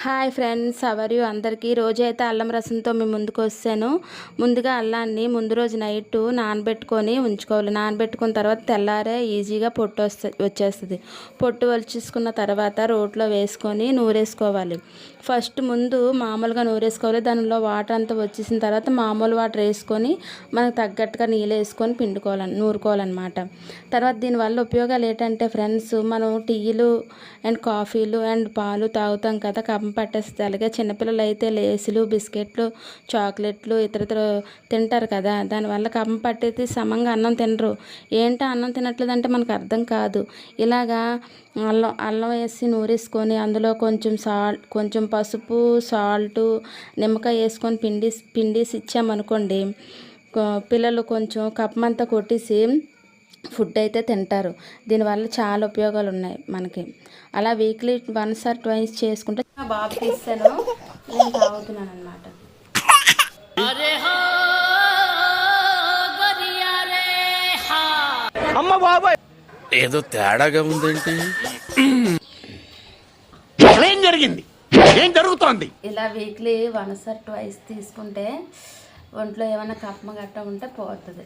Hi friends hour అందరికీ రోజైతే అల్లం రసంతో మేము ముందుకు వస్తాను ముందుగా అల్లాన్ని ముందు రోజు నైట్ నానబెట్టుకొని ఉంచుకోవాలి. నానబెట్టుకున్న తర్వాత తెల్లారే ఈజీగా పొట్టు వచ్చేస్తుంది. పొట్టు వలిచేసుకున్న తర్వాత రోట్లో వేసుకొని నూరేసుకోవాలి. ఫస్ట్ ముందు మామూలుగా నూరేసుకోవాలి. దానిలో వాటర్ అంతా వచ్చేసిన తర్వాత మామూలు వాటర్ వేసుకొని మనకు తగ్గట్టుగా నీళ్ళు వేసుకొని పిండుకోవాలని నూరుకోవాలన్నమాట. తర్వాత దీనివల్ల ఉపయోగాలు ఏంటంటే ఫ్రెండ్స్ మనం టీలు అండ్ కాఫీలు అండ్ పాలు తాగుతాం కదా కప్ప పట్టేస్తుంది అలాగే చిన్నపిల్లలు అయితే లేసులు బిస్కెట్లు చాక్లెట్లు ఇతర తింటారు కదా. దానివల్ల కఫం పట్టేది సమంగా అన్నం తినరు. ఏంటో అన్నం తినట్లేదంటే మనకు అర్థం కాదు. ఇలాగా అల్లం అల్లం వేసి నూరేసుకొని అందులో కొంచెం సాల్ట్ కొంచెం పసుపు సాల్ట్ నిమ్మకాయ వేసుకొని పిండి పిండేసి ఇచ్చామనుకోండి పిల్లలు కొంచెం కప్పమంతా కొట్టేసి ఫుడ్ అయితే తింటారు. దీనివల్ల చాలా ఉపయోగాలు ఉన్నాయి మనకి. అలా వీక్లీ వన్స్ ఆర్ ట్వైస్ చేసుకుంటే మా బాబుకి ఇస్తాను నేను తాగుతున్నాను అనమాట ఏదో తేడాగా ఉందేంటి. ఏం జరిగింది? ఏం జరుగుతోంది? ఇలా వీక్లీ వన్స్ ఆర్ ట్వైస్ తీసుకుంటే ఒంట్లో ఏమైనా కప్పమ గట్ట ఉంటే పోతుంది.